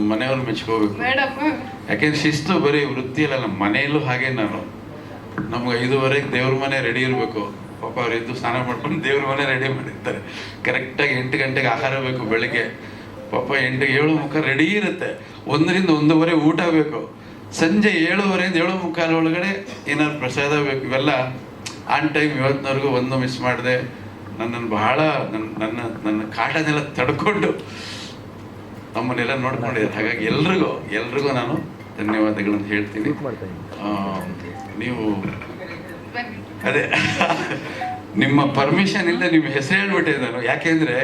ನಮ್ಮ ಮನೆಯವ್ರು ಮೆಚ್ಕೋಬೇಕು. ಯಾಕೆಂದ್ರೆ ಶಿಸ್ತು ಬರೀ ವೃತ್ತಿಯಲ್ಲ ನಮ್ಮ ಮನೆಯಲ್ಲೂ ಹಾಗೆ ನಾನು. ನಮ್ಗೆ ಐದುವರೆಗೆ ದೇವ್ರ ಮನೆ ರೆಡಿ ಇರಬೇಕು. ಪಾಪ ಅವ್ರು ಎದ್ದು ಸ್ನಾನ ಮಾಡ್ಕೊಂಡು ದೇವ್ರ ಮನೆ ರೆಡಿ ಮಾಡಿರ್ತಾರೆ. ಕರೆಕ್ಟಾಗಿ ಎಂಟು ಗಂಟೆಗೆ ಆಹಾರ ಬೇಕು ಬೆಳಿಗ್ಗೆ. ಪಾಪ ಎಂಟು ಏಳು ಮುಖ ರೆಡಿ ಇರುತ್ತೆ. ಒಂದರಿಂದ ಒಂದೂವರೆ ಊಟ ಬೇಕು. ಸಂಜೆ ಏಳುವರೆಯಿಂದ ಏಳು ಮುಖಾಲ ಒಳಗಡೆ ಏನಾದ್ರು ಪ್ರಸಾದ ಬೇಕು. ಇವೆಲ್ಲ ಆನ್ ಟೈಮ್ ಇವತ್ತಿನವರೆಗೂ ಒಂದು ಮಿಸ್ ಮಾಡಿದೆ. ನನ್ನನ್ನು ಬಹಳ ನನ್ನ ನನ್ನ ನನ್ನ ಕಾಟನೆಲ್ಲ ತಡ್ಕೊಂಡು ನಮ್ಮನ್ನೆಲ್ಲ ನೋಡ್ಕೊಂಡಿದ್ದಾರೆ ಹಾಗಾಗಿ ಎಲ್ರಿಗೂ ಎಲ್ರಿಗೂ ನಾನು ಧನ್ಯವಾದಗಳನ್ನು ಹೇಳ್ತೀನಿ. ನೀವು ಅದೇ ನಿಮ್ಮ ಪರ್ಮಿಷನ್ ಇಲ್ಲದೆ ನಿಮ್ಮ ಹೆಸರು ಹೇಳ್ಬಿಟ್ಟೆ ನಾನು. ಯಾಕೆಂದ್ರೆ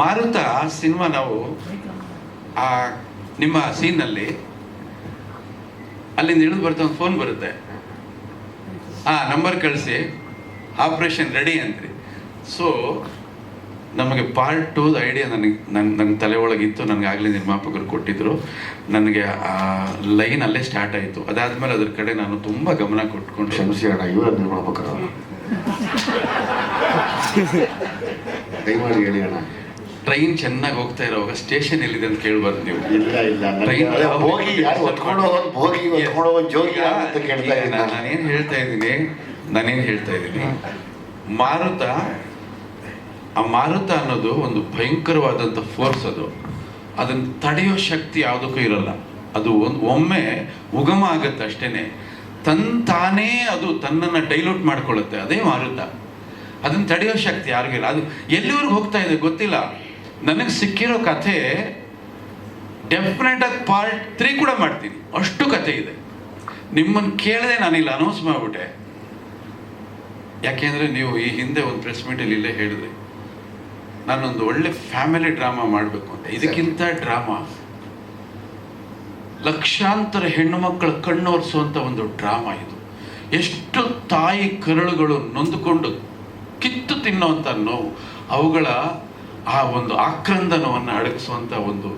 ಮಾರುತ ಸಿನಿಮಾ ನಾವು ಆ ನಿಮ್ಮ ಸೀನಲ್ಲಿ ಅಲ್ಲಿಂದ ಇಳಿದು ಬರ್ತಾ ಒಂದು ಫೋನ್ ಬರುತ್ತೆ. ಆ ನಂಬರ್ ಕಳಿಸಿ. ಆಪ್ರೇಷನ್ ರೆಡಿ ಅಂತ್ರಿ ಸೊ ನಮಗೆ ಪಾರ್ಟ್ ಟೂದ ಐಡಿಯಾ ನನಗೆ ನನ್ನ ನನ್ನ ತಲೆ ಒಳಗಿತ್ತು ನನಗೆ ಆಗಲೇ ನಿರ್ಮಾಪಕರು ಕೊಟ್ಟಿದ್ರು. ನನಗೆ ಆ ಲೈನ್ ಅಲ್ಲೇ ಸ್ಟಾರ್ಟ್ ಆಯಿತು. ಅದಾದ್ಮೇಲೆ ಅದ್ರ ಕಡೆ ನಾನು ತುಂಬ ಗಮನ ಕೊಟ್ಕೊಂಡು ಕ್ಷಮಿಸಿ ಅಣ್ಣ ಇವರ ನಿರ್ಮಾಪಕರು ದಯಮಾಡಿ ಹೇಳಿ ಅಣ್ಣ. ಟ್ರೈನ್ ಚೆನ್ನಾಗಿ ಹೋಗ್ತಾ ಇರೋವಾಗ ಸ್ಟೇಷನ್ ಎಲ್ಲಿದೆ ಅಂತ ಕೇಳಬಾರ್ದು ನೀವು. ಇಲ್ಲ ಇಲ್ಲ. ಟ್ರೈನ್ ಹೋಗಿ ಯಾರು ಹೊತ್ಕೊಂಡು ಹೋಗೋದು ಹೋಗಿ ಹೊತ್ಕೊಂಡು ಹೋಗೋದು ಜೋಗಿ ಅಂತ ಕೇಳ್ತಾ ಇದ್ದೀನಿ. ನಾನು- ನಾನೇನ್ ಹೇಳ್ತಾ ಇದ್ದೀನಿ ನಾನೇನು ಹೇಳ್ತಾ ಇದ್ದೀನಿ. ಮಾರುತ ಆ ಮಾರುತ ಅನ್ನೋದು ಒಂದು ಭಯಂಕರವಾದಂಥ ಫೋರ್ಸ್ ಅದು. ಅದನ್ನು ತಡೆಯೋ ಶಕ್ತಿ ಯಾವುದಕ್ಕೂ ಇರಲ್ಲ. ಅದು ಒಂದು ಒಮ್ಮೆ ಉಗಮ ಆಗುತ್ತೆ ಅಷ್ಟೇನೆ. ತನ್ ತಾನೇ ಅದು ತನ್ನನ್ನು ಡೈಲ್ಯೂಟ್ ಮಾಡ್ಕೊಳ್ಳುತ್ತೆ, ಅದೇ ಮಾರುತ. ಅದನ್ನು ತಡೆಯೋ ಶಕ್ತಿ ಯಾರಿಗೂ ಇಲ್ಲ. ಅದು ಎಲ್ಲಿವರೆಗೂ ಹೋಗ್ತಾ ಇದೆ ಗೊತ್ತಿಲ್ಲ. ನನಗೆ ಸಿಕ್ಕಿರೋ ಕಥೆ ಡೆಫಿನೆಟ್ ಆಗಿ ಪಾರ್ಟ್ ತ್ರೀ ಕೂಡ ಮಾಡ್ತೀನಿ. ಅಷ್ಟು ಕಥೆ ಇದೆ. ನಿಮ್ಮನ್ನು ಕೇಳದೆ ನಾನಿಲ್ಲ ಅನೌನ್ಸ್ ಮಾಡಿಬಿಟ್ಟೆ. ಯಾಕೆಂದರೆ ನೀವು ಈ ಹಿಂದೆ ಒಂದು ಪ್ರೆಸ್ ಮೀಟಲ್ಲಿ ಇಲ್ಲೇ ಹೇಳಿದ್ರಿ. ನಾನೊಂದು ಒಳ್ಳೆ ಫ್ಯಾಮಿಲಿ ಡ್ರಾಮಾ ಮಾಡಬೇಕು ಅಂತ. ಇದಕ್ಕಿಂತ ಡ್ರಾಮಾ ಲಕ್ಷಾಂತರ ಹೆಣ್ಣು ಮಕ್ಕಳ ಕಣ್ಣೋರ್ಸುವಂಥ ಒಂದು ಡ್ರಾಮಾ ಇದು. ಎಷ್ಟು ತಾಯಿ ಕರುಳುಗಳು ನೊಂದುಕೊಂಡು ಕಿತ್ತು ತಿನ್ನುವಂಥ ನೋವು ಅವುಗಳ ಆ ಒಂದು ಆಕ್ರಂದನವನ್ನು ಅಡಗಿಸುವಂಥ ಒಂದು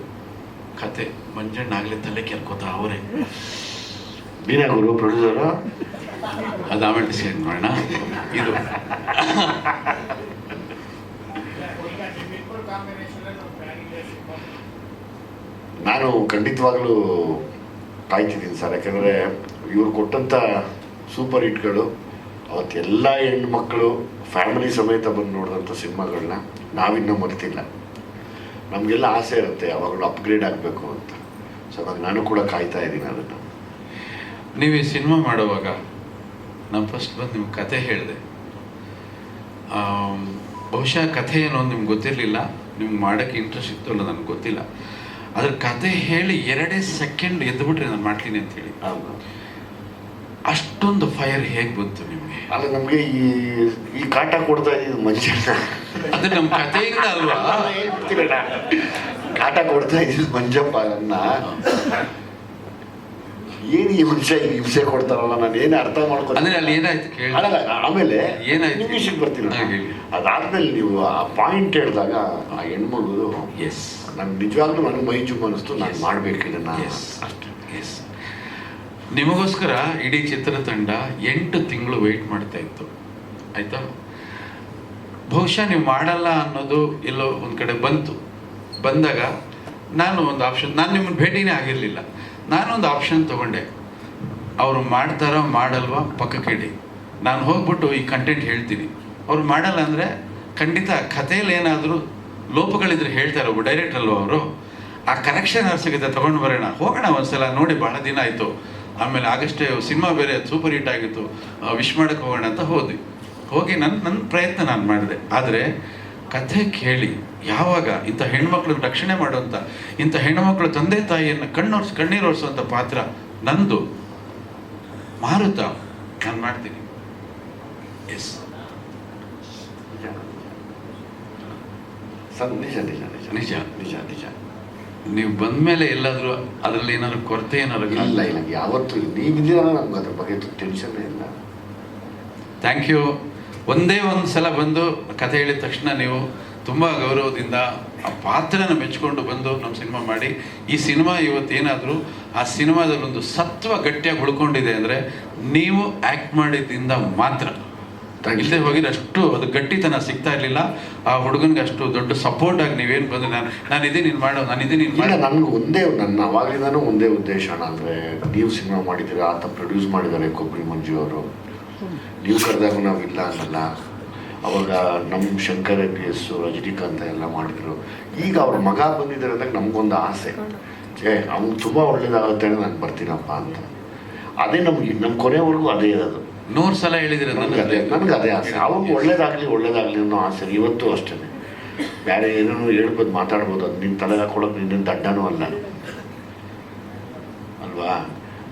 ಕತೆ. ಮಂಜಣ್ಣ ಆಗಲೇ ತಲೆ ಕೆರ್ಕೋತ ಅವರೇ. ನೀನೇ ಗುರು ಪ್ರೊಡ್ಯೂಸರು ಅದು ಆಮೇಲೆ ಡಿಸೈಡ್ ಮಾಡೋಣ. ಇದು. ನಾನು ಖಂಡಿತವಾಗ್ಲೂ ಕಾಯ್ತಿದ್ದೀನಿ ಸರ್. ಯಾಕಂದರೆ ಇವರು ಕೊಟ್ಟಂಥ ಸೂಪರ್ ಹಿಟ್ಗಳು ಅವತ್ತೆಲ್ಲ ಹೆಣ್ಣು ಮಕ್ಕಳು ಫ್ಯಾಮಿಲಿ ಸಮೇತ ಬಂದು ನೋಡಿದಂಥ ಸಿನಿಮಾಗಳನ್ನ ನಾವಿನ್ನೂ ಮರ್ತಿಲ್ಲ. ನಮಗೆಲ್ಲ ಆಸೆ ಇರುತ್ತೆ, ಯಾವಾಗಲೂ ಅಪ್ಗ್ರೇಡ್ ಆಗಬೇಕು ಅಂತ. ಸೊ ಇವಾಗ ನಾನು ಕೂಡ ಕಾಯ್ತಾ ಇದ್ದೀನಿ ಅದನ್ನು. ನೀವು ಈ ಸಿನಿಮಾ ಮಾಡುವಾಗ, ನಾನು ಫಸ್ಟ್ ಬಂದು ನಿಮ್ಮ ಕತೆ ಹೇಳಿದೆ. ಬಹುಶಃ ಕಥೆ ಏನೋ ನಿಮ್ಗೆ ಗೊತ್ತಿರಲಿಲ್ಲ ನಿಮ್ಗೆ ಮಾಡೋಕ್ಕೆ ಇಂಟ್ರೆಸ್ಟ್ ಇತ್ತು ಅಲ್ಲ ನನಗೆ ಗೊತ್ತಿಲ್ಲ. ಅದ್ರ ಕತೆ ಹೇಳಿ ಎರಡೇ ಸೆಕೆಂಡ್ ಎದ್ದುಬಿಟ್ರೆ ನಾನು ಮಾಡ್ತೀನಿ ಅಂತ ಹೇಳಿ. ಅಷ್ಟೊಂದು ಫೈರ್ ಹೇಗೆ ಬಂತು ನಿಮಗೆ? ಅಲ್ಲ ನಮಗೆ ಈ ಈ ಕಾಟ ಕೊಡ್ತಾ ಇದ್ದು ಮಂಜಣ್ಣ ಅದು ನಮ್ಮ ಕಥೆಯಿಂದ ಅಲ್ವಾ. ಕಾಟ ಕೊಡ್ತಾ ಇದ್ದು ಮಂಜಪ್ಪ ನನ್ನ ಏನು ಈ ಮನುಷ್ಯ ಈ ವಿಷಯ ಕೊಡ್ತಾರಲ್ಲ ನಾನು ಏನು ಅರ್ಥ ಮಾಡ್ಕೊಂಡು ಅಂದ್ರೆ ಅಲ್ಲಿ ಏನಾಯ್ತು ಕೇಳಿ. ಅಲ್ಲ ಆಮೇಲೆ ಏನಾಯ್ತು? ನಿಮ್ಮ ವಿಷಯಕ್ಕೆ ಬರ್ತೀನಿ. ಅದಾದ್ಮೇಲೆ ನೀವು ಆ ಪಾಯಿಂಟ್ ಹೇಳಿದಾಗ ಆ ಹೆಣ್ಮಗಳು ಎಸ್ ನನ್ಗೆ ನಿಜವಾಗ್ಲೂ ನನಗೆ ಮೈ ಚುಮ್ ಅನಿಸ್ತು ನಾನು ಮಾಡಬೇಕು ಇದನ್ನ. ಅಷ್ಟೇ. ಎಸ್ ನಿಮಗೋಸ್ಕರ ಇಡೀ ಚಿತ್ರತಂಡ ಎಂಟು ತಿಂಗಳು ವೆಯ್ಟ್ ಮಾಡ್ತಾ ಇತ್ತು. ಆಯ್ತಾ? ಬಹುಶಃ ನೀವು ಮಾಡಲ್ಲ ಅನ್ನೋದು ಎಲ್ಲೋ ಒಂದು ಕಡೆ ಬಂತು. ಬಂದಾಗ ನಾನು ಒಂದು ಆಪ್ಷನ್ ನಾನು ನಿಮ್ಮನ್ನು ಭೇಟಿನೇ ಆಗಿರಲಿಲ್ಲ. ನಾನೊಂದು ಆಪ್ಷನ್ ತಗೊಂಡೆ. ಅವರು ಮಾಡ್ತಾರೋ ಮಾಡಲ್ವಾ ಪಕ್ಕಕ್ಕೆ ಇಡಿ. ನಾನು ಹೋಗ್ಬಿಟ್ಟು ಈ ಕಂಟೆಂಟ್ ಹೇಳ್ತೀನಿ. ಅವ್ರು ಮಾಡಲ್ಲ ಅಂದರೆ ಖಂಡಿತ ಕಥೆಯಲ್ಲಿ ಏನಾದರೂ ಲೋಪಗಳಿದ್ರೆ ಹೇಳ್ತಾರೆ ಒಬ್ಬ ಡೈರೆಕ್ಟರ್ ಅಲ್ವ ಅವರು? ಆ ಕರೆಕ್ಷನ್ ಸಿಗುತ್ತೆ ತೊಗೊಂಡು ಬರೋಣ. ಹೋಗೋಣ ಒಂದ್ಸಲ, ನೋಡಿ ಬಹಳ ದಿನ ಆಯಿತು. ಆಮೇಲೆ ಆಗಷ್ಟೇ ಸಿನಿಮಾ ಬೇರೆ ಸೂಪರ್ ಹಿಟ್ ಆಗಿತ್ತು. ವಿಶ್ ಮಾಡಕ್ಕೆ ಹೋಗೋಣ ಅಂತ ಹೋದ್ವಿ. ಹೋಗಿ ನನ್ನ ನನ್ನ ಪ್ರಯತ್ನ ನಾನು ಮಾಡಿದೆ. ಆದರೆ ಕಥೆ ಕೇಳಿ ಯಾವಾಗ ಇಂಥ ಹೆಣ್ಮಕ್ಳನ್ನ ರಕ್ಷಣೆ ಮಾಡುವಂಥ ಇಂಥ ಹೆಣ್ಮಕ್ಳು ತಂದೆ ತಾಯಿಯನ್ನು ಕಣ್ಣೋರ್ಸ್ ಕಣ್ಣೀರೋರ್ಸುವಂಥ ಪಾತ್ರ ನಂದು. ಮಾರುತ ನಾನು ಮಾಡ್ತೀನಿ. ಎಸ್ ನಿಜ ನಿಜ ನಿಜ. ನಿಜ. ನಿಜ ನಿಜ. ನೀವು ಬಂದ್ಮೇಲೆ ಎಲ್ಲಾದರೂ ಅದರಲ್ಲಿ ಏನಾದರೂ ಕೊರತೆ ಏನಾದರೂ ಇಲ್ಲ ಇಲ್ಲ ಯಾವತ್ತು ನೀವಿದ್ದೀರ ನಮ್ಗೆ ಅದ್ರ ಬಗ್ಗೆ ಟೆನ್ಷನ್ ಇಲ್ಲ ಥ್ಯಾಂಕ್ ಯು ಒಂದೇ ಒಂದು ಸಲ ಬಂದು ಕಥೆ ಹೇಳಿದ ತಕ್ಷಣ ನೀವು ತುಂಬ ಗೌರವದಿಂದ ಆ ಪಾತ್ರನ ಮೆಚ್ಕೊಂಡು ಬಂದು ನಮ್ಮ ಸಿನಿಮಾ ಮಾಡಿ. ಈ ಸಿನಿಮಾ ಇವತ್ತೇನಾದರೂ ಆ ಸಿನಿಮಾದಲ್ಲಿ ಒಂದು ಸತ್ವ ಗಟ್ಟಿಯಾಗಿ ಉಳ್ಕೊಂಡಿದೆ ಅಂದರೆ ನೀವು ಆ್ಯಕ್ಟ್ ಮಾಡಿದ್ದಿಂದ ಮಾತ್ರ. ಇಲ್ಲದೆ ಹೋಗಿದ್ರೆ ಅಷ್ಟು ಅದು ಗಟ್ಟಿತನ ಸಿಗ್ತಾ ಇರಲಿಲ್ಲ. ಆ ಹುಡುಗನಿಗೆ ಅಷ್ಟು ದೊಡ್ಡ ಸಪೋರ್ಟ್ ಆಗಿ ನೀವೇನು ಬಂದರೆ ನಾನು ನಾನು ಇದೇ ನೀನು ಮಾಡೋ ನಾನು ಇದೇ ನೀನು ಮಾಡೋ. ನನಗೆ ಒಂದೇ ನನ್ನ ಅವಾಗಲಿಂದನೂ ಒಂದೇ ಉದ್ದೇಶ ಅಣ್ಣ ಅಂದರೆ ನೀವು ಸಿನಿಮಾ ಮಾಡಿದ್ದೀರಾ ಆತ ಪ್ರೊಡ್ಯೂಸ್ ಮಾಡಿದ್ದಾರೆ ಕೊಬ್ಬರಿ ಮಂಜು ಅವರು. ನೀವು ಕರೆದಾಗ ನಾವು ಇಲ್ಲ ಅನ್ನಲ್ಲ. ಅವಾಗ ನಮ್ಮ ಶಂಕರ ಎಂ ಎಸ್ ರಜನಿಕಾಂತ ಎಲ್ಲ ಮಾಡಿದ್ರು. ಈಗ ಅವ್ರ ಮಗ ಬಂದಿದ್ದಾರೆ ಅಂದಾಗ ನಮಗೊಂದು ಆಸೆ. ಏ ಅವ್ನು ತುಂಬ ಒಳ್ಳೇದಾಗುತ್ತೆ ನಾನು ಬರ್ತೀನಪ್ಪ ಅಂತ. ಅದೇ ನಮ್ಗೆ ನಮ್ಮ ಕೊನೆವರೆಗೂ ಅದೇ ಇರೋದು. ನೂರು ಸಲ ಹೇಳಿದ್ರೆ ನನಗೆ ಅದೇ ನನಗೆ ಅದೇ ಆಸೆ. ಅವ್ರಿಗೆ ಒಳ್ಳೇದಾಗಲಿ ಒಳ್ಳೇದಾಗಲಿ ಅನ್ನೋ ಆಸೆ ಇವತ್ತು ಅಷ್ಟೇ. ಬೇರೆ ಏನೇನೋ ಹೇಳ್ಬೋದು ಮಾತಾಡ್ಬೋದು ಅದು ನಿನ್ನ ತಲೆಗೆ ಹಾಕೊಳಕ್ಕೆ ನಿನ್ನ ದಡ್ಡನೂ ಅಲ್ಲ. ಅಲ್ವಾ?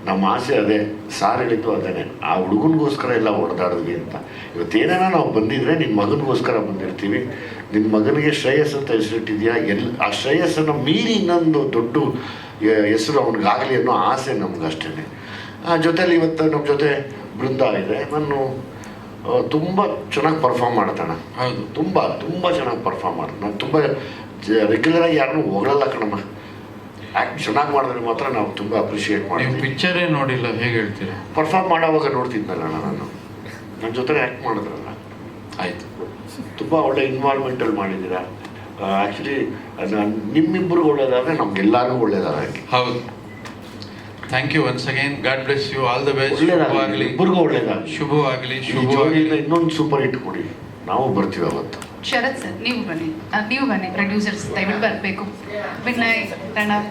ನಮ್ಮ ಆಸೆ ಅದೇ ಸಾರ್ ಹೇಳಿದ್ದು ಅದೇನೆ. ಆ ಹುಡುಗನಿಗೋಸ್ಕರ ಎಲ್ಲ ಓಡಾಡಿದ್ವಿ ಅಂತ. ಇವತ್ತೇನೇನೋ ನಾವು ಬಂದಿದ್ರೆ ನಿನ್ನ ಮಗನಿಗೋಸ್ಕರ ಬಂದಿರ್ತೀವಿ. ನಿನ್ನ ಮಗನಿಗೆ ಶ್ರೇಯಸ್ ಅಂತ ಹೆಸರಿಟ್ಟಿದ್ಯಾ? ಎಲ್ಲಿ ಆ ಶ್ರೇಯಸ್ಸನ್ನು ಮೀರಿ ಇನ್ನೊಂದು ದೊಡ್ಡ ಹೆಸರು ಅವನಿಗಾಗಲಿ ಅನ್ನೋ ಆಸೆ ನಮಗಷ್ಟೇ ಆ ಜೊತೇಲಿ ಇವತ್ತು ನಮ್ಮ ಜೊತೆ ಬೃಂದ ಇದೆ. ನಾನು ತುಂಬ ಚೆನ್ನಾಗಿ ಪರ್ಫಾರ್ಮ್ ಮಾಡ್ತಾನೆ. ಹೌದು. ತುಂಬ ತುಂಬ ಚೆನ್ನಾಗಿ ಪರ್ಫಾರ್ಮ್ ಮಾಡ್ತಾನೆ. ನಾನು ತುಂಬ ರೆಗ್ಯುಲರಾಗಿ ಯಾರನ್ನೂ ಹೊಗಳಲ್ಲ ಕಣಮ್ಮ. ಆ್ಯಕ್ಟ್ ಚೆನ್ನಾಗಿ ಮಾಡಿದ್ರೆ ಮಾತ್ರ ನಾವು ತುಂಬ ಅಪ್ರಿಷಿಯೇಟ್ ನೀವು ಮಾಡ್ತೀವಿ ಪಿಕ್ಚರೇ ನೋಡಿಲ್ಲ ಹೇಗೆ ಹೇಳ್ತೀರಾ? ಪರ್ಫಾರ್ಮ್ ಮಾಡೋವಾಗ ನೋಡ್ತಿದ್ನಲ್ಲ ನಾನು ನನ್ನ ಜೊತೆ ಆ್ಯಕ್ಟ್ ಮಾಡಿದ್ರಲ್ಲ. ಆಯಿತು. ತುಂಬ ಒಳ್ಳೆ ಇನ್ವಾಲ್ವ್ಮೆಂಟಲ್ಲಿ ಮಾಡಿದ್ದೀರಾ. ಆ್ಯಕ್ಚುಲಿ ನಿಮ್ಮಿಬ್ಬರಿಗೂ ಒಳ್ಳೇದಾದ್ರೆ ನಮ್ಗೆಲ್ಲರಿಗೂ ಒಳ್ಳೇದಾಗಲಿ ಹೌದು. Thank you once again God bless you all the best ಒಳ್ಳೇದಾಗಲಿ. ಶುಭವಾಗಲಿ. ಇಬ್ಬರಿಗೂ ಒಳ್ಳೇದಾಗಲಿ. ಶುಭವಾಗಲಿ. ಶುಭವಾಗಿ ಶುಭವಾಗಲಿ. ಇನ್ನೊಂದು ಸೂಪರ್ ಹಿಟ್ ಕೊಡಿ ನಾವು ಬರ್ತೀವಿ ಅವತ್ತು. ಶರತ್ ಸರ್ ನೀವು ಬನ್ನಿ. ಆ, ನೀವು ಬನ್ನಿ ಪ್ರೊಡ್ಯೂಸರ್ಸ್ ದಯವಿಟ್ಟು ಬರಬೇಕು. ವಿನಯ್ ಪ್ರಣವ್